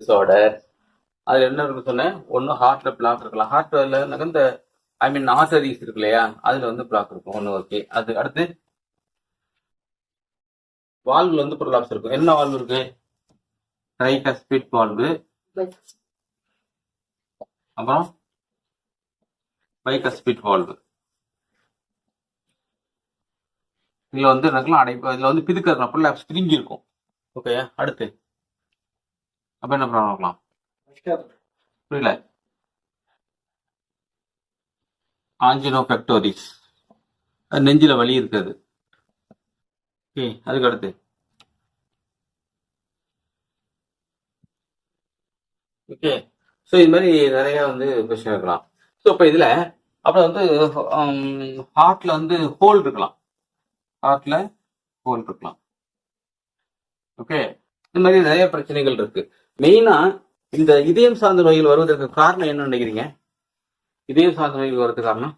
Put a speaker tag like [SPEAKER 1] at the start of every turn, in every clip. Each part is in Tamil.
[SPEAKER 1] டிசார்டர் அதில் என்ன இருக்கு சொன்னேன்? ஒன்று ஹார்ட்ல பிளாக் இருக்கலாம். ஹார்ட்ல இந்த ஐ மீன் ஆர்டரிஸ் இருக்கு இல்லையா? அதுல வந்து பிளாக் இருக்கும். ஒன்று ஓகே அது அடுத்து வால்வில் வந்து ப்ரொலாப்ஸ் இருக்கும். என்ன வால்வு இருக்கு? ஸ்பீட் வால்வு அப்புறம் பைகஸ்பிட் வால்வு இதுல வந்து இருக்கலாம் அடைப்பு இதுல வந்து பிதுக்க இருக்கலாம் ப்ரொலாப்ஸ் பிரிங்கி இருக்கும். ஓகே அடுத்து. அப்ப என்ன ப்ராப்ளம் இருக்கலாம் புரியல. ஆஞ்சினோ பெக்டோரிஸ் நெஞ்சில வலி இருக்காது. ஓகே அதுக்கு அடுத்து. ஓகே ஸோ இது மாதிரி நிறைய வந்து கொஸ்டின் இருக்கலாம். ஸோ இப்போ இதில் அப்புறம் வந்து ஹார்ட்ல வந்து ஹோல் இருக்கலாம். ஹார்ட்ல ஹோல் இருக்கலாம். ஓகே இந்த மாதிரி நிறைய பிரச்சனைகள் இருக்கு. மெயினா இந்த இதயம் சார்ந்த நோய்கள் வருவதற்கு காரணம் என்ன நினைக்கிறீங்க? இதயம் சார்ந்த நோய்கள் வர்றதுக்கு காரணம்?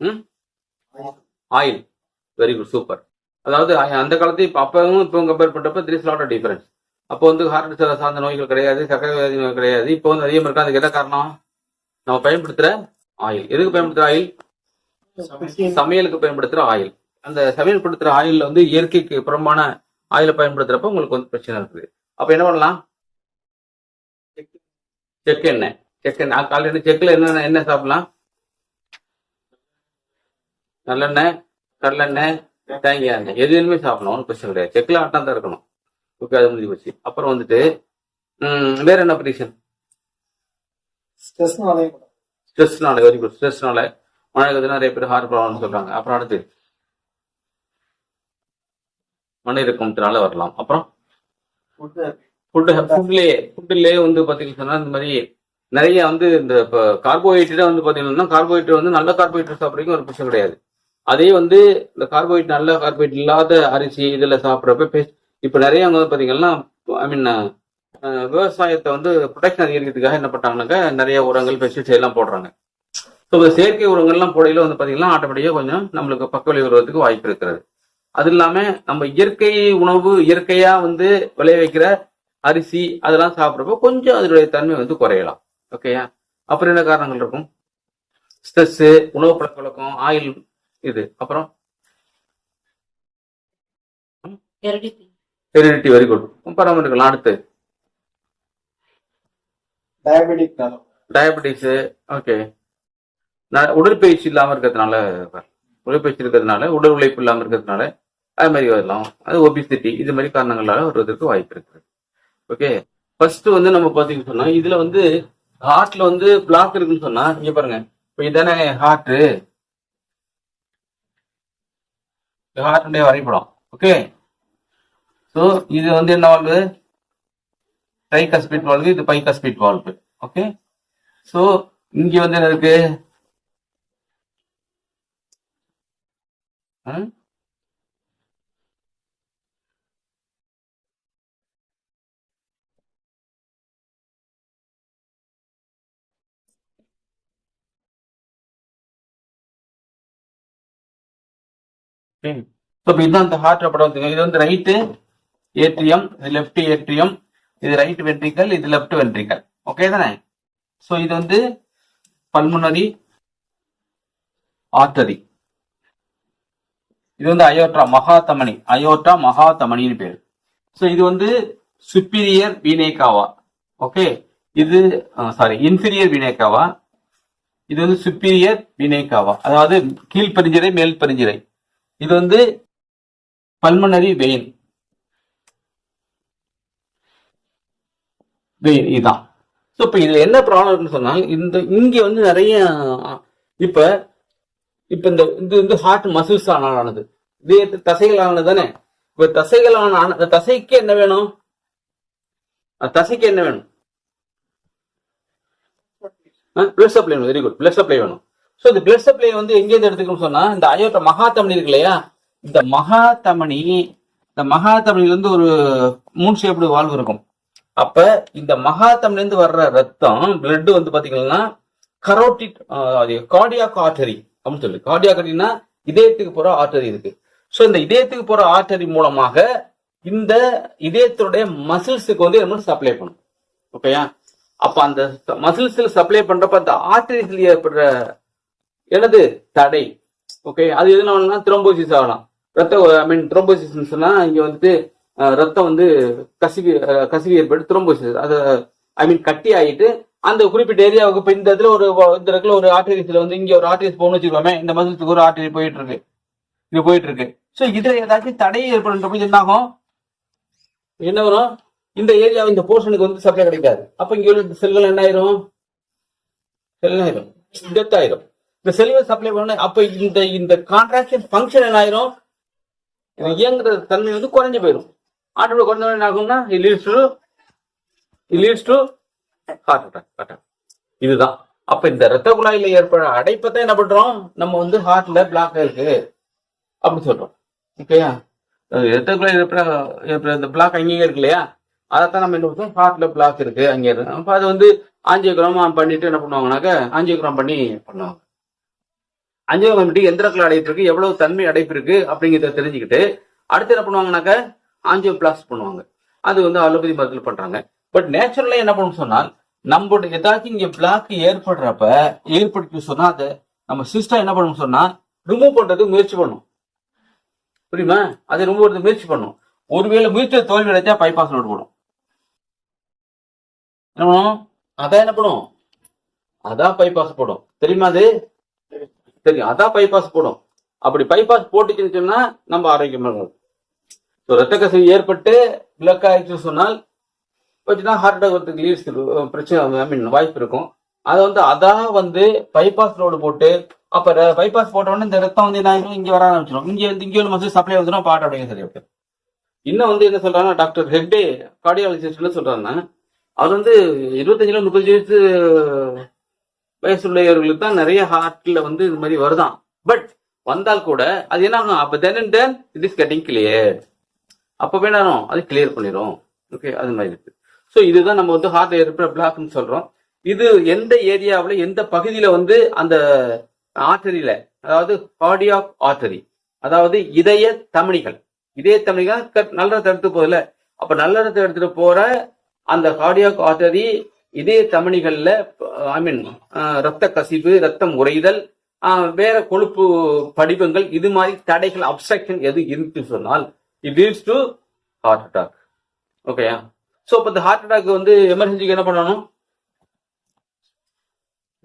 [SPEAKER 1] ம்? ஆயில் வெரி குட் சூப்பர் அதாவது அந்த காலத்து இப்போ அப்பவும் இப்போ கம்பேர் பண்றப்ப திஸ் லாட் ஆஃப் டிஃபரன்ஸ் அப்போ வந்து ஹார்ட் சார்ந்த நோய்கள் கிடையாது சக்கரை வியாதி நோய் கிடையாது. இப்போ வந்து அதிகமாக இருக்கா? அதுக்கு என்ன காரணம்? நம்ம பயன்படுத்துற ஆயில் எதுக்கு பயன்படுத்துற ஆயில் சமையலுக்கு பயன்படுத்துற ஆயில் அந்த சமையல் படுத்துற ஆயில்ல வந்து இயற்கைக்கு புறம்பான ஆயிலை பயன்படுத்துறப்ப உங்களுக்கு வந்து பிரச்சனை இருக்குது. அப்ப என்ன பண்ணலாம்? செக் எண்ணெய். செக் எண்ணெய். காலையில் செக்ல என்ன என்ன சாப்பிடலாம்? நல்லெண்ணெய் கடலெண்ணெய் தேங்காய் எண்ணெய். எது வேணுமே சாப்பிடலாம். ஒன்றும் பிரச்சனை கிடையாது. செக்ல ஆட்டம் தான் இருக்கணும். ஓகே அது முடிஞ்சு போச்சு. அப்புறம் வந்துட்டு வேற என்ன ப்ரீசன் ஸ்ட்ரெஸ்னால வெரி குட் ஸ்ட்ரெஸ்னால மழை நிறைய பேர் ஹார்ட் ப்ராப்ளம் சொல்றாங்க. அப்புறம் அடுத்து மன இறக்கத்தினால வரலாம். அப்புறம்? ஃபுட்டு ஃபுட்லேயே ஃபுட்டுலேயே வந்து பார்த்தீங்கன்னு சொன்னா இந்த மாதிரி நிறைய வந்து இந்த இப்போ கார்போஹைட்ரேட் வந்து பார்த்தீங்கன்னா கார்போஹைட்ரேட் வந்து நல்ல கார்போஹைட்ரேட் சாப்பிட்றதுக்கு ஒரு பிரச்சனை கிடையாது. அதே வந்து இந்த கார்போஹைட்ரேட் நல்ல கார்போஹைட்ரேட் இல்லாத அரிசி இதில் சாப்பிட்றப்ப இப்போ நிறைய அவங்க வந்து பார்த்தீங்கன்னா ஐ மீன் விவசாயத்தை வந்து ப்ரொடெக்ஷன் அதிகரிக்கிறதுக்காக என்ன பண்ணாங்கன்னாக்க நிறைய உரங்கள் பெஸ்டிசைட் எல்லாம் போடுறாங்க. ஸோ இந்த செயற்கை உரங்கள்லாம் போடையில வந்து பார்த்தீங்கன்னா ஆட்டோமேட்டிக்காக கொஞ்சம் நம்மளுக்கு பக்க வருவதற்கு வாய்ப்பு இருக்கிறது. அது இல்லாம நம்ம இயற்கை உணவு இயற்கையா வந்து விளைய வைக்கிற அரிசி அதெல்லாம் சாப்பிட்றப்போ கொஞ்சம் அதனுடைய தன்மை வந்து குறையலாம். ஓகேயா அப்புறம் என்ன காரணங்கள் இருக்கும்? ஸ்ட்ரெஸ் உணவு பழக்க வழக்கம் ஆயில் இது. அப்புறம்? ஹெரிடிட்டி வெரி குட் பராமரிக்கலாம் அடுத்து.
[SPEAKER 2] டயபெட்டிக்
[SPEAKER 1] டயபெட்டிஸ் ஓகே உடற்பயிற்சி இல்லாம இருக்கிறதுனால உடற்பயிற்சி இருக்கிறதுனால உடல் உழைப்பு இல்லாம இருக்கிறதுனால அது மாதிரி வரலாம். அது ஒபிசிட்டி இது மாதிரி காரணங்களால வருவதற்கு வாய்ப்பு இருக்குது ஓகே ஃபர்ஸ்ட் வந்து நம்ம பாத்தீங்கன்னு சொன்னா இதுல வந்து ஹார்ட்ல வந்து பிளாக் இருக்குன்னு சொன்னா இங்க பாருங்க. இப்போ இதானே ஹார்ட் ஹார்ட்டுடைய வரைபடம். ஓகே ஸோ இது வந்து என்ன வாழ்வு ட்ரைகஸ்பிட் வால்வு இது பைகஸ்பிட் வால்வு ஓகே ஸோ இங்க வந்து என்ன இருக்கு? ஸோ இப்போ இதுதான் இந்த ஹார்ட் படம் வந்து இது வந்து ரைட்டு ஏட்ரியம் இது லெஃப்ட் ஏட்ரியம் இது ரைட் வென்ட்ரிக்கல் இது லெஃப்ட் வென்ட்ரிக்கல் ஓகே தானே? ஸோ இது வந்து பல்முனரி ஆர்டரி இது வந்து அயோட்ரா மகாதமணி அயோட்ரா மகாதமணின்னு பேர். ஸோ இது வந்து சுப்பீரியர் வீணேக்காவா ஓகே இது சாரி இன்ஃபீரியர் வீணேக்காவா இது வந்து சுப்பீரியர் வீணேக்காவா அதாவது கீழ்ப்பரிஞ்சிரை மேல் பரிஞ்சிரை இது வந்து பல்மனரி வெயின். வெயின் இதுதான் ஸோ இப்போ இதுல என்ன ப்ராப்ளம் இருக்குன்னு சொன்னால் இந்த இங்க வந்து நிறைய இப்ப இப்ப இந்த இது வந்து ஹார்ட் மசில்ஸ் ஆனது இதே தசைகள் ஆனது தானே. இப்ப தசைகள் ஆன அந்த தசைக்கு என்ன வேணும்? தசைக்கு என்ன வேணும்? பிளட் சப்ளை வேணும். வெரி குட் பிளட் சப்ளை வேணும். ஸோ இந்த பிளட் சப்ளை வந்து எங்கேருந்து எடுத்துக்கணும்னு சொன்னா இந்த அயோட்ட மகாத்தமணி இருக்கு இல்லையா? இந்த மகாத்தமணி இந்த மகாத்தமணில இருந்து ஒரு மூன் ஷேப்டு வால்வு இருக்கும். அப்ப இந்த மகாத்தமணில இருந்து வர்ற ரத்தம் பிளட் வந்து பாத்தீங்கன்னா கரோட்டிட் கார்டியாக் ஆர்டரி அப்படின்னு சொல்லி கார்டியாக் ஆர்டரினா இதயத்துக்கு போற ஆர்டரி இருக்கு. ஸோ இந்த இதயத்துக்கு போற ஆர்டரி மூலமாக இந்த இதயத்துடைய மசில்ஸுக்கு வந்து நம்ம சப்ளை பண்ணும் ஓகேயா அப்ப அந்த மசில்ஸில் சப்ளை பண்றப்ப அந்த ஆர்டரிஸ்ல ஏற்படுற எனது தடை. ஓகே அது எதுனா வேணும்னா த்ரோம்போசிஸ் ஆகலாம். ரத்த ஐ மீன் த்ரோம்போசிஸ் சொன்னால் இங்கே வந்துட்டு ரத்தம் வந்து கசிவு கசிவு ஏற்பட்டு த்ரோம்போசிஸ் அது ஐ மீன் கட்டி ஆகிட்டு அந்த குறிப்பிட்ட ஏரியாவுக்கு இப்போ இந்த இடத்துல ஒரு இந்த இடத்துல ஒரு ஆர்டரிஸில் வந்து இங்கே ஒரு ஆர்டரிஸ் போகணும்னு வச்சுக்கோமே இந்த மசில்ஸுக்கு ஒரு ஆர்டரி போயிட்டு இருக்கு இது போயிட்டு இருக்கு ஸோ இதில் ஏதாச்சும் தடை ஏற்படுறப்ப என்ன ஆகும் என்ன வரும்? இந்த ஏரியா இந்த போர்ஷனுக்கு வந்து சப்ளை கிடைக்காது. அப்போ இங்கே உள்ள செல்கள் என்ன ஆயிரும் செல் ஆயிரும் டெத் ஆயிரும். இந்த செல்கள் சப்ளை பண்ண அப்ப இந்த இந்த கான்ட்ராக்ஷன் ஃபங்க்ஷன் என்ன ஆயிரும் இது இயங்குற தன்மை வந்து குறைஞ்சு போயிடும் ஆட்டோட குறைஞ்ச என்ன ஆகும்னா it to to to heart attack attack இதுதான். அப்ப இந்த ரத்த குழாயில ஏற்படுற அடைப்பத்தை என்ன பண்றோம்? நம்ம வந்து ஹார்ட்ல பிளாக் இருக்கு அப்படி சொல்றோம். ஓகேயா ரத்த குழாயில் ஏற்பட ஏற்படுற இந்த பிளாக் அங்கேயே இருக்கு இல்லையா? அதைத்தான் நம்ம என்ன பண்ணுறோம் ஹார்ட்ல பிளாக் இருக்கு அங்கே இருக்கு. அப்ப அது வந்து ஆஞ்சியோகிராம் பண்ணிட்டு என்ன பண்ணுவாங்கனாக்க ஆஞ்சியோகிராம் பண்ணி பண்ணுவாங்க. ஆஞ்சியோகிராம் கமிட்டி எந்த இடத்துல அடைப்பு இருக்கு எவ்வளவு தன்மை அடைப்பு இருக்கு அப்படிங்கிறத தெரிஞ்சுக்கிட்டு அடுத்து என்ன பண்ணுவாங்கனாக்க ஆஞ்சியோ பிளாஸ்ட் பண்ணுவாங்க. அது வந்து அலோபதி மருத்துவ பண்றாங்க. பட் நேச்சுரலா என்ன பண்ணணும் சொன்னால் நம்மளோட ஏதாச்சும் இங்க பிளாக் ஏற்படுறப்ப ஏற்படுத்தி சொன்னா அதை நம்ம சிஸ்டம் என்ன பண்ணணும் சொன்னா ரிமூவ் பண்றதுக்கு முயற்சி பண்ணும். புரியுமா? அதை ரிமூவ் பண்றது முயற்சி பண்ணும். ஒருவேளை முயற்சியை தோல்வி அடைச்சா பைபாஸ் நோட் போடும் என்ன பண்ணும்? அதான் என்ன பண்ணும்? அதான் பைபாஸ் போடும். தெரியுமா அது? சரி அதான் பைபாஸ் போடும். அப்படி பைபாஸ் போட்டுச்சுன்னு சொன்னா நம்ம ஆரோக்கியமா இருக்கும். ரத்த கசிவு ஏற்பட்டு பிளக் ஆயிடுச்சுன்னு சொன்னால் வச்சுன்னா ஹார்ட் அட்டாக் வரதுக்கு லீட்ஸ் பிரச்சனை ஐ மீன் வாய்ப்பு இருக்கும். அதை வந்து அதான் வந்து பைபாஸ் ரோடு போட்டு அப்ப பைபாஸ் போட்ட உடனே இந்த ரத்தம் வந்து என்ன ஆயிரும்? இங்க வர ஆரம்பிச்சிடும் இங்க வந்து இங்கே உள்ள சப்ளை வந்துடும் பாட்டு அப்படிங்க சரி ஓகே இன்னும் வந்து என்ன சொல்றாங்கன்னா டாக்டர் ஹெக்டே கார்டியாலஜிஸ்ட் என்ன சொல்றாங்கன்னா அவர் வந்து இருபத்தஞ்சுல முப்பத்தஞ்சு வயசு வயசுள்ளவர்களுக்கு தான் நிறைய ஹார்ட்ல வந்து இது மாதிரி வருதான். பட் வந்தால் கூட அது என்ன ஆகும் அப்ப then and then it is getting clear அப்ப வேணாலும் அது கிளியர் பண்ணிடும் ஓகே அது மாதிரி இருக்கு. ஸோ இதுதான் நம்ம வந்து ஹார்ட் இருக்கிற பிளாக்னு சொல்றோம். இது எந்த ஏரியாவில் எந்த பகுதியில் வந்து அந்த ஆர்டரியில அதாவது கார்டியாக் ஆர்டரி அதாவது இதய தமணிகள். இதய தமணிகள் க- நல்ல ரத்தம் எடுத்து போதில்ல அப்ப நல்ல எடுத்துட்டு போற அந்த கார்டியாக் ஆர்டரி இதே தமணிகள்ல ஐ மீன் ரத்த கசிவு ரத்தம் உறைதல் வேற கொழுப்பு படிவங்கள் இது மாதிரி தடைகள் அப்சக்ஷன் எது இருக்கு சொன்னால் it leads to heart attack ஓகேயா ஸோ இப்போ இந்த ஹார்ட் அட்டாக் வந்து எமர்ஜென்சிக்கு என்ன பண்ணணும்?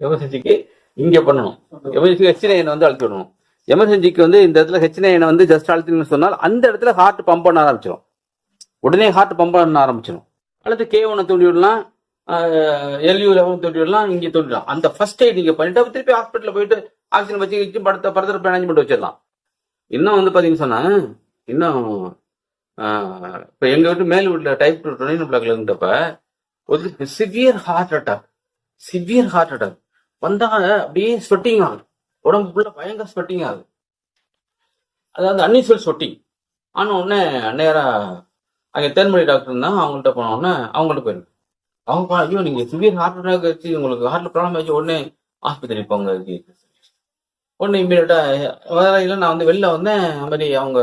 [SPEAKER 1] எமர்ஜென்சிக்கு இங்கே பண்ணணும். எமர்ஜென்சிக்கு ஹெச் வந்து அழுத்தி விடணும். எமர்ஜென்சிக்கு வந்து இந்த இடத்துல ஹெச் வந்து ஜஸ்ட் அழுத்தின்னு சொன்னால் அந்த இடத்துல ஹார்ட் பம்ப் பண்ண ஆரம்பிச்சிடும் உடனே ஹார்ட் பம்ப் பண்ண ஆரம்பிச்சிடும் அடுத்து கே ஒன்று தூண்டி விடலாம் எல்யூ லெவன் தொட்டிடலாம் இங்கே தொட்டிடலாம். அந்த ஃபர்ஸ்ட் எய்ட் நீங்கள் பண்ணிட்டு திருப்பி ஹாஸ்பிட்டலில் போயிட்டு ஆக்சிஜன் வச்சு வச்சு படுத்த படுத்துற மேனேஜ்மெண்ட் வச்சிடலாம். இன்னும் வந்து பார்த்தீங்கன்னு சொன்னேன் இன்னும் இப்போ எங்கள் வீட்டு மேல் வீட்டில் டைப் டொனினோ பிளாக்ல இருந்தப்ப ஒரு severe heart attack severe heart attack வந்தா அப்படியே ஸ்வெட்டிங் ஆகுது. உடம்பு பயங்கர ஸ்வெட்டிங் ஆகுது. அதாவது அன்யூஸ்வல் ஸ்வெட்டிங் ஆன உடனே நேராக அங்கே தேன்மொழி டாக்டர் இருந்தால் அவங்கள்ட்ட போன உடனே அவங்கள்ட்ட போயிருந்தேன். அவங்க ஐயோ நீங்க சிவியர் ஹார்ட் அட்டாக் வச்சு உங்களுக்கு ஹார்ட்ல ப்ராப்ளம் ஆச்சு உடனே ஆஸ்பத்திரி போங்க உடனே இம்மீடியட்டா இல்லை நான் வந்து வெளில வந்தேன். அது மாதிரி அவங்க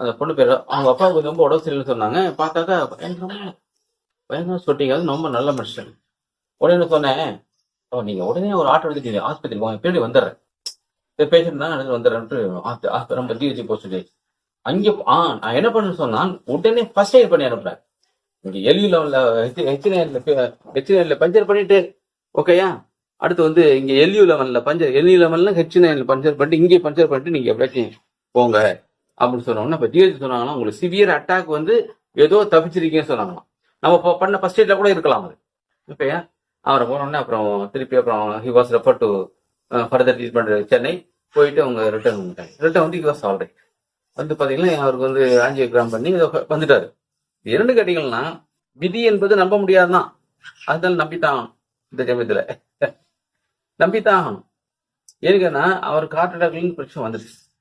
[SPEAKER 1] அந்த பொண்ணு பேர் அவங்க அப்பாவுக்கு ரொம்ப உடம்பு சரியில்லைன்னு சொன்னாங்க. பார்த்தாக்கா பயங்கரமா பயங்கர சொட்டிங்க அது ரொம்ப நல்ல மனுஷன் உடனே சொன்னேன் ஓ நீங்க உடனே ஒரு ஆட்டோ எடுத்து ஆஸ்பத்திரி போங்க. பின்னாடி வந்துடுறேன். இந்த பேஷண்ட் தான் எடுத்து வந்துடுறேன்ட்டு ரொம்ப ஜிஹெச்சி போக அங்கே ஆ நான் என்ன பண்ண சொன்னான் உடனே ஃபர்ஸ்ட் எய்ட் பண்ணி அனுப்புறேன். இங்க எல்யூ லெவல்ல ஹெச்என்ஐல ஹெச்என்ஐல பஞ்சர் பண்ணிட்டு? ஓகேயா அடுத்து வந்து இங்க எல்யூ லெவன்ல பஞ்சர் எல்யூ லெவல்ல ஹெச்என்ஐல பஞ்சர் பண்ணிட்டு இங்கே பஞ்சர் பண்ணிட்டு நீங்க எப்படியாச்சும் போங்க. அப்படின்னு சொன்னாங்கன்னா இப்போ ஜிஹெச் சொன்னாங்கன்னா உங்களுக்கு சிவியர் அட்டாக் வந்து ஏதோ தப்பிச்சிருக்கீங்கன்னு சொன்னாங்களாம். நம்ம பண்ண ஃபர்ஸ்ட் எய்ட்ல கூட இருக்கலாம் அது. ஓகேயா அவரை போனோடனே அப்புறம் திருப்பி அப்புறம் he was refer to further treatment Chennai போயிட்டு அவங்க ரிட்டர்ன் வந்துட்டாங்க. ரிட்டர்ன் வந்து ஹி வாஸ் ஆல்ரெடி வந்து பார்த்தீங்கன்னா அவருக்கு வந்து ஆஞ்சியோகிராம் பண்ணி வந்துட்டாரு. இரண்டு கேட்டீங்கன்னா விதி என்பது நம்ப முடியாதுதான். அதனால நம்பித்தான் ஆகணும் இந்த சமயத்துல. நம்பித்தான். ஆகணும் ஏனுங்கன்னா அவருக்கு ஹார்ட் பிரச்சனை வந்துடுச்சு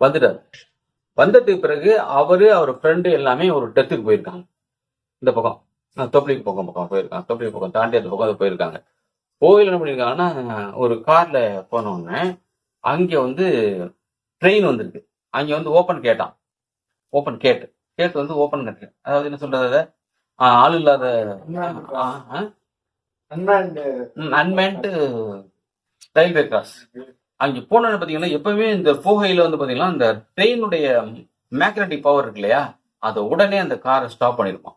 [SPEAKER 1] வந்துட்டார். வந்ததுக்கு பிறகு அவரு அவர் ஃப்ரெண்டு எல்லாமே ஒரு டெத்துக்கு போயிருக்காங்க. இந்த பக்கம். அஹ் தொப்ளிக்கு பக்கம் பக்கம் போயிருக்காங்க. தொப்ளிக்கு பக்கம் தாண்டி அந்த பக்கம் போயிருக்காங்க. கோயில் என்ன பண்ணியிருக்காங்கன்னா ஒரு கார்ல போனோடனே அங்கே வந்து ட்ரெயின் வந்திருக்கு. அங்கே வந்து ஓப்பன் கேட்டான் ஓப்பன் கேட்டு கேட் வந்து ஓப்பன் கட்டு அதாவது என்ன சொல்றது ஆள் இல்லாத
[SPEAKER 2] அன்மேண்ட்
[SPEAKER 1] அன்மேன்டு ரயில்வே கிராஸ் அங்க போனோன்னு பாத்தீங்கன்னா எப்பவுமே இந்த போகையில வந்து பாத்தீங்கன்னா இந்த ட்ரெயினுடைய மேக்னட்டிக் பவர் இருக்கு இல்லையா? அதை உடனே அந்த காரை ஸ்டாப் பண்ணிருப்பான்.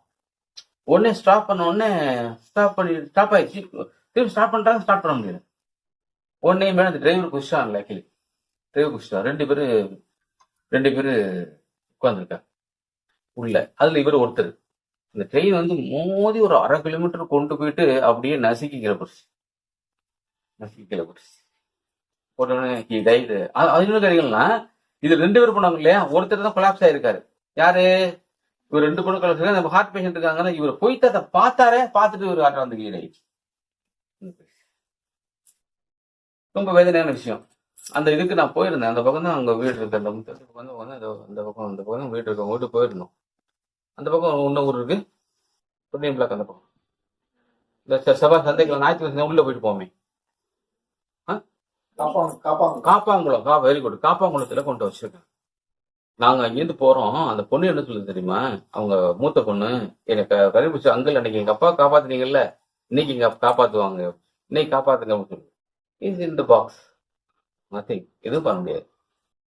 [SPEAKER 1] உடனே ஸ்டாப் பண்ண உடனே ஸ்டாப் பண்ணி ஸ்டாப் ஆயிடுச்சு. திரும்பி ஸ்டாப் பண்றாங்க ஸ்டார்ட் பண்ண முடியல. உடனே மேல அந்த டிரைவர் குஷான் லக்கிலி டிரைவர் குஷா ரெண்டு பேரு ரெண்டு பேரு உட்காந்துருக்காங்க உள்ள அதுல இவர் ஒருத்தர். இந்த ட்ரெயின் வந்து மோதி ஒரு அரை கிலோமீட்டர் கொண்டு போயிட்டு அப்படியே நசுக்கி கிளப்பிடுச்சு நசுக்கி கிளப்பிடுச்சு உடனே he அது இன்னும் இது ரெண்டு பேர் போனாங்க இல்லையா? ஒருத்தர் தான் கொலாப்ஸ் ஆயிருக்காரு. யாரு? இவர் ரெண்டு பொண்ணு கலெக்டர் நம்ம ஹார்ட் பேஷண்ட் இருக்காங்க இவர் போயிட்டு அதை பார்த்தாரே பார்த்துட்டு ஒரு ஆட்டம் வந்து கீழே ரொம்ப வேதனையான விஷயம். அந்த இதுக்கு நான் போயிருந்தேன். அந்த பக்கம் தான் அங்க வீடு இருக்கு. அந்த பக்கம் வந்து அந்த பக்கம் அந்த பக்கம் வீடு இருக்கு. அவங்க வீட்டு போயிருந்தோம். அந்த பக்கம் இன்னும் ஊர் இருக்கு. புண்ணியம் பிளாக் அந்த பக்கம். இந்த செவ்வாய் சந்தைக்குள்ள ஞாயிற்றுக்கிழமை உள்ள போயிட்டு போமே
[SPEAKER 2] காப்பாங்க காப்பாங்க
[SPEAKER 1] காப்பாங்குளம் கா வெரி குட் காப்பாங்குளத்துல கொண்டு வச்சிருக்கேன் நாங்க அங்கிருந்து போறோம். அந்த பொண்ணு என்ன சொல்லுது தெரியுமா? அவங்க மூத்த பொண்ணு எனக்கு கருப்பிச்சு அங்கிள் அன்னைக்கு எங்க அப்பா காப்பாத்துனீங்கல்ல இன்னைக்கு எங்க காப்பாத்துவாங்க. இன்னைக்கு காப்பாத்துங்க அப்படின்னு சொல்லு. Is in the box nothing எதுவும் பண்ண முடியாது.